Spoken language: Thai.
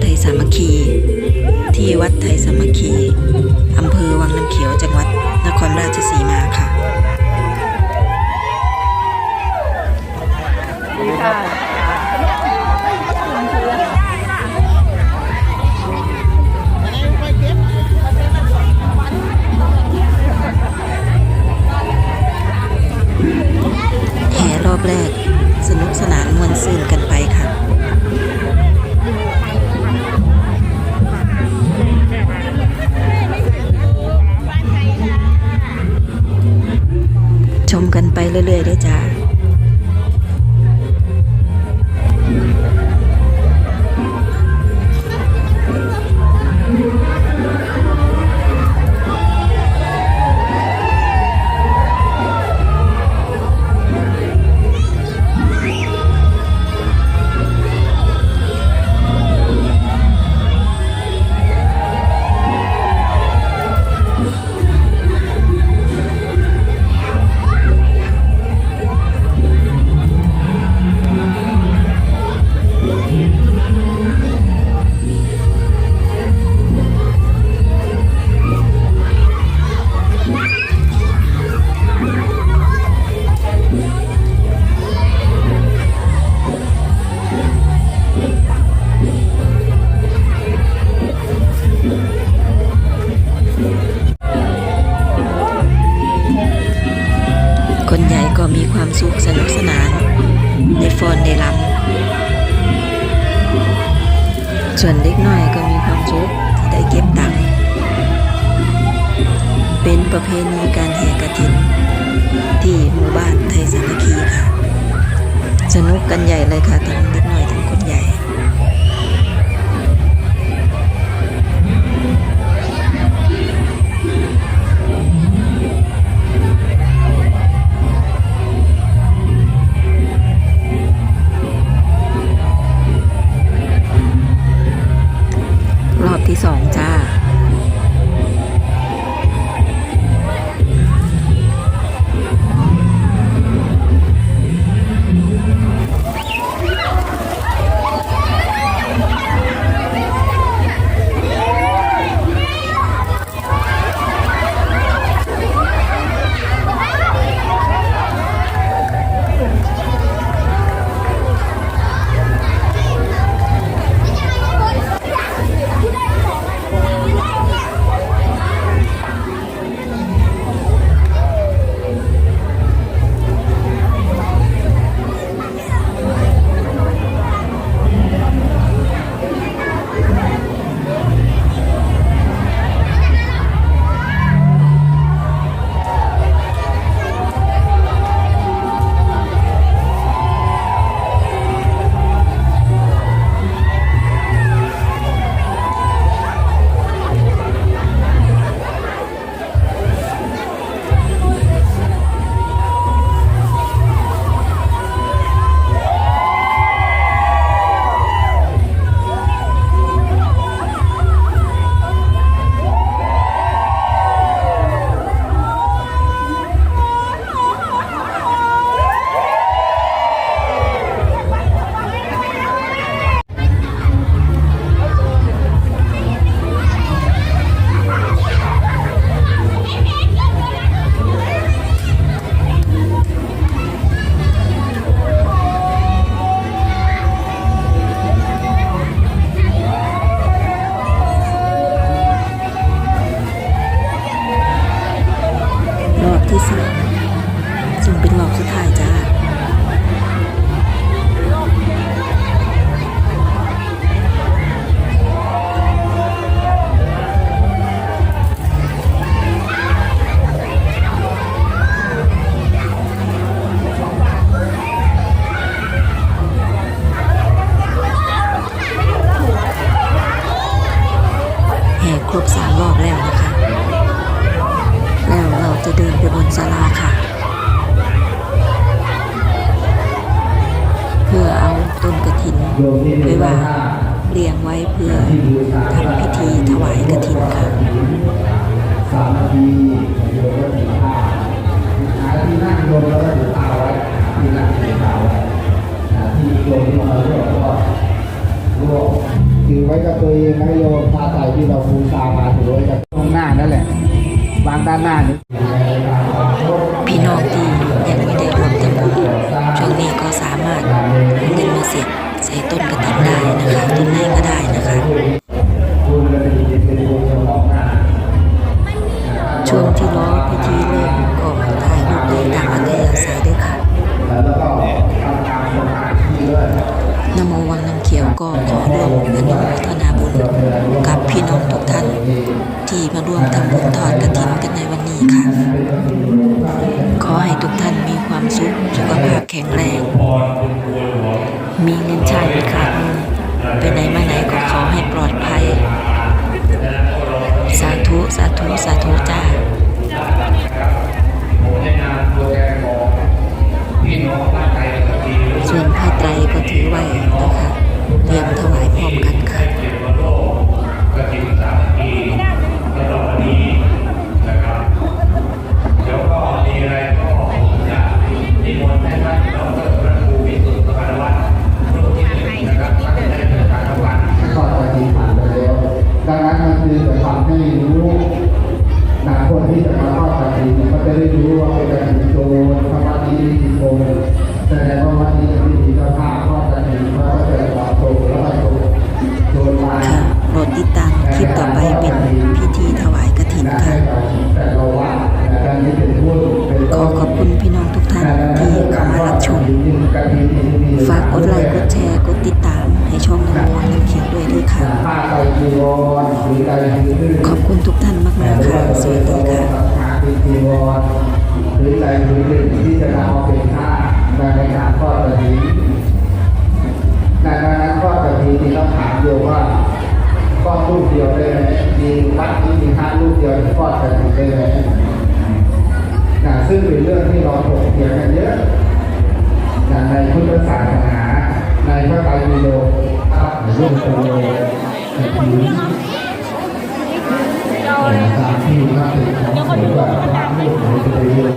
ไทยสามัคคี ที่วัดไทยสามัคคีอำเภอวังน้ำเขียวจังหวัดนครราชสีมาค่ะ เรื่อยๆได้จ้า ความสุขสนุกสนานได้ฟอนได้ลำส่วนเล็กน้อยก็มีความสุขที่ได้เก็บตังค์เป็นประเพณีการแห่กระถิน ที่หมู่บ้านไทยสามัคคีค่ะ สนุกกันใหญ่เลยค่ะทั้งเล็กน้อย ที่สองจ้ะ ครบสามรอบแล้วนะคะ แล้วเราจะเดินไปบนศาลาค่ะ เพื่อเอาต้นกระถินไว้วางเรียงไว้เพื่อทำพิธีถวายกระถินค่ะสามนาทีโยมก็ถือผ้าหาที่นั่งโยมแล้วก็ถือ ไว้หาที่โยมที่มารวบก็รวบถือไว้กับตัวเองนะโยมพาใส่ที่เราบูชามาถือไว้กับตรงหน้านั่นแหละวางด้านหน้านี้ ที่มาร่วมทำบุญทอดกระถิ่นกันในวันนี้ค่ะ ขอให้ทุกท่านมีความสุขสุขภาพแข็งแรง มีเงินใช้ไม่ขาดมือไปไหนมาไหนก็ขอให้ปลอดภัย สาธุ สาธุ สาธุจ้า พี่น้องทุกท่านที่เข้ามารับชม ฝากกดไลค์กดแชร์กดติดตามให้ช่องน้ำมนต์น้ำเขียวด้วยด้วยค่ะ ขอบคุณทุกท่านมากๆค่ะ สวัสดีค่ะหรือใจหรือหนึ่งที่จะนำเอาเป็นผ้าในการทอดกระถิ่นดังนั้นทอดกระถิ่นที่ต้องถามโยมว่าก็รูปเดียวได้ไหมมีวัดที่มีพระรูปเดียวที่ทอดกระถิ่นได้ไหม นะซึ่งเป็นเรื่องที่เราถกเถียงกันเยอะนะในพุทธศาสนาในพระไตรปิฎกครับเรื่องโตกระถิ่นตามที่พระติของสงตัวเอง